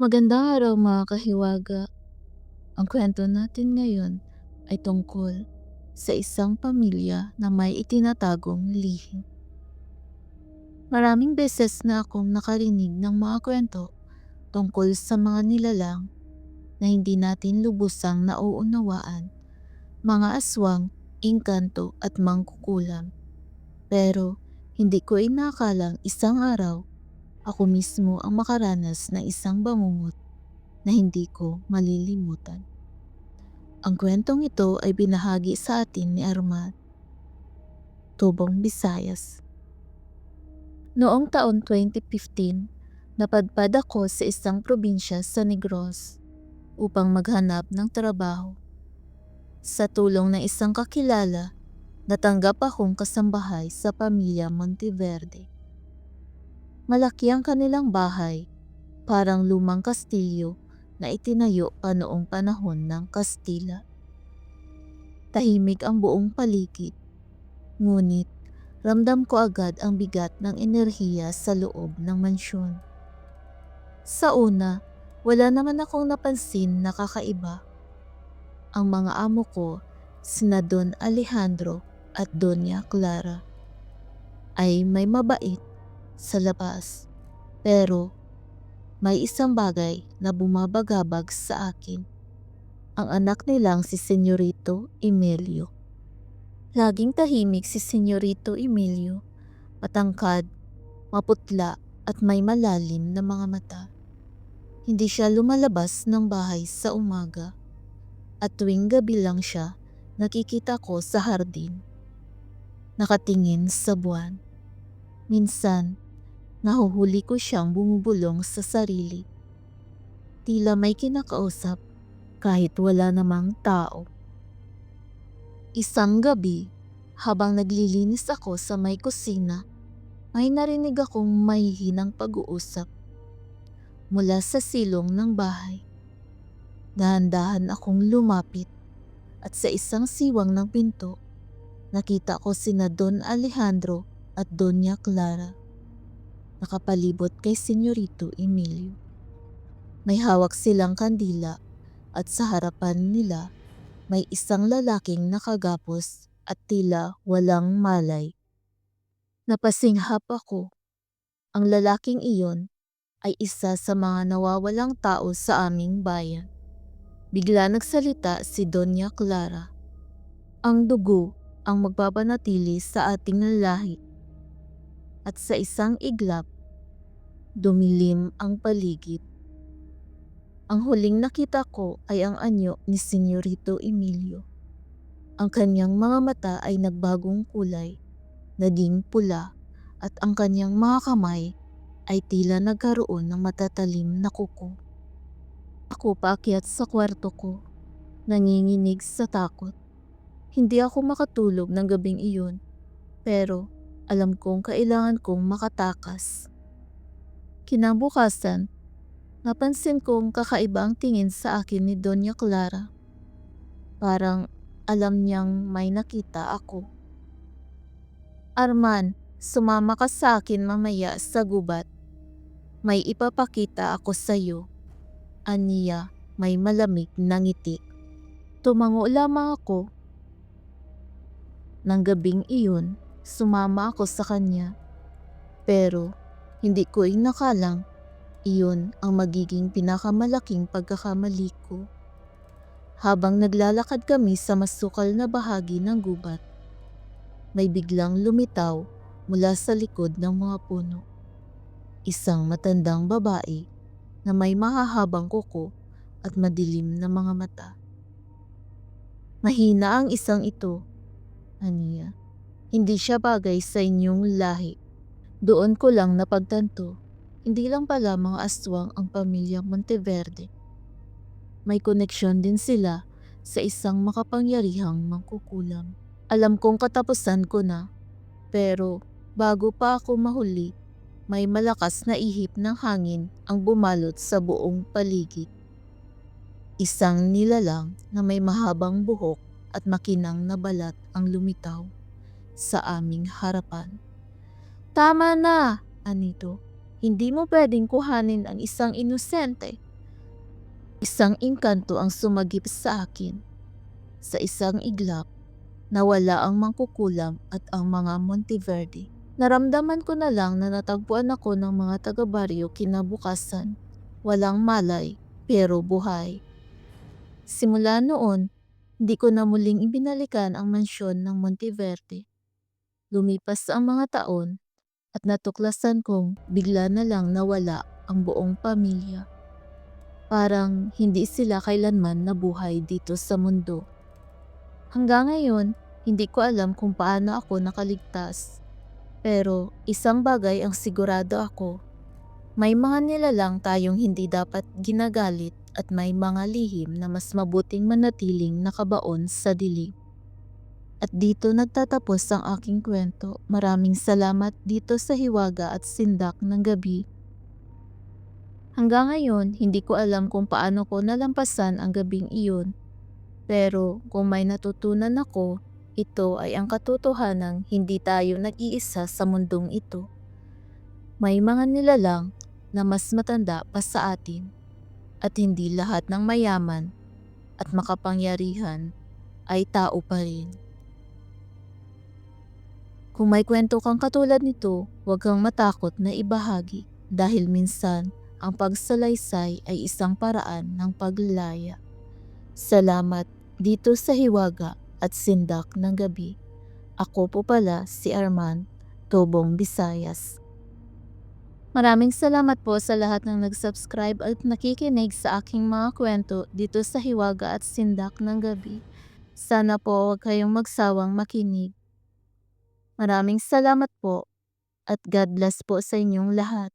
Magandang araw mga kahiwaga. Ang kwento natin ngayon ay tungkol sa isang pamilya na may itinatagong lihim. Maraming beses na akong nakarinig ng mga kwento tungkol sa mga nilalang na hindi natin lubusang nauunawaan, mga aswang, engkanto at mangkukulam. Pero hindi ko inakalang isang araw ako mismo ang makaranas ng isang bangungot na hindi ko malilimutan. Ang kwentong ito ay binahagi sa atin ni Armand, Tubong Visayas. Noong taon 2015, napadpad ako sa isang probinsya sa Negros upang maghanap ng trabaho. Sa tulong ng isang kakilala, natanggap akong kasambahay sa pamilya Monteverde. Malaki ang kanilang bahay, parang lumang kastilyo na itinayo pa noong panahon ng Kastila. Tahimik ang buong paligid, ngunit ramdam ko agad ang bigat ng enerhiya sa loob ng mansyon. Sa una, wala naman akong napansin na kakaiba. Ang mga amo ko, sina Don Alejandro at Doña Clara, ay may mabait sa labas. Pero may isang bagay na bumabagabag sa akin. Ang anak nilang si Senyorito Emilio. Laging tahimik si Senyorito Emilio, matangkad, maputla at may malalim na mga mata. Hindi siya lumalabas ng bahay sa umaga at tuwing gabi lang siya nakikita ko sa hardin. Nakatingin sa buwan. Minsan, nahuhuli ko siyang bumubulong sa sarili. Tila may kinakausap kahit wala namang tao. Isang gabi, habang naglilinis ako sa may kusina, may narinig akong mahihinang pag-uusap mula sa silong ng bahay. Dahan-dahan akong lumapit at sa isang siwang ng pinto, nakita ko sina Don Alejandro at Doña Clara nakapalibot kay Senyorito Emilio. May hawak silang kandila at sa harapan nila may isang lalaking nakagapos at tila walang malay. Napasinghap ako. Ang lalaking iyon ay isa sa mga nawawalang tao sa aming bayan. Bigla nagsalita si Doña Clara. Ang dugo ang magbabanatili sa ating lalahi at sa isang iglap, dumilim ang paligid. Ang huling nakita ko ay ang anyo ni Senyorito Emilio. Ang kanyang mga mata ay nagbagong kulay, naging pula at ang kanyang mga kamay ay tila nagkaroon ng matatalim na kuko. Ako paakyat sa kwarto ko, nanginginig sa takot. Hindi ako makatulog ng gabing iyon, pero alam kong kailangan kong makatakas. Kinabukasan, napansin kong kakaiba ang tingin sa akin ni Doña Clara. Parang alam niyang may nakita ako. Arman, sumama ka sa akin mamaya sa gubat. May ipapakita ako sa iyo. Aniya, may malamig na ngiti. Tumango lamang ako. Nang gabing iyon, sumama ako sa kanya. Pero hindi ko inakalang iyon ang magiging pinakamalaking pagkakamali ko. Habang naglalakad kami sa masukal na bahagi ng gubat, may biglang lumitaw mula sa likod ng mga puno. Isang matandang babae na may mahahabang kuko at madilim na mga mata. Mahina ang isang ito, aniya. Hindi siya bagay sa inyong lahi. Doon ko lang napagtanto, hindi lang pala mga aswang ang pamilya Monteverde. May koneksyon din sila sa isang makapangyarihang mangkukulam. Alam kong katapusan ko na, pero bago pa ako mahuli, may malakas na ihip ng hangin ang bumalot sa buong paligid. Isang nilalang na may mahabang buhok at makinang na balat ang lumitaw sa aming harapan. Tama na, Anito. Hindi mo pwedeng kuhanin ang isang inosente Isang engkanto ang sumagip sa akin. Sa isang iglap, nawala ang mangkukulam at ang mga Monteverde. Naramdaman ko na lang na natagpuan ako ng mga taga-baryo kinabukasan. Walang malay, pero buhay. Simula noon, hindi ko na muling ibinalikan ang mansyon ng Monteverde. Lumipas ang mga taon at natuklasan kong bigla na lang nawala ang buong pamilya. Parang hindi sila kailanman nabuhay dito sa mundo. Hanggang ngayon, hindi ko alam kung paano ako nakaligtas. Pero isang bagay ang sigurado ako. May mga nilalang tayong hindi dapat ginagalit at may mga lihim na mas mabuting manatiling nakabaon sa dilim. At dito nagtatapos ang aking kwento. Maraming salamat dito sa Hiwaga at Sindak ng Gabi. Hanggang ngayon, hindi ko alam kung paano ko nalampasan ang gabing iyon. Pero kung may natutunan ako, ito ay ang katotohanang hindi tayo nag-iisa sa mundong ito. May mga nilalang na mas matanda pa sa atin at hindi lahat ng mayaman at makapangyarihan ay tao pa rin. Kung may kwento kang katulad nito, huwag kang matakot na ibahagi dahil minsan ang pagsalaysay ay isang paraan ng paglalaya. Salamat dito sa Hiwaga at Sindak ng Gabi. Ako po pala si Arman, Tobong Visayas. Maraming salamat po sa lahat ng nag-subscribe at nakikinig sa aking mga kwento dito sa Hiwaga at Sindak ng Gabi. Sana po huwag kayong magsawang makinig. Maraming salamat po at God bless po sa inyong lahat.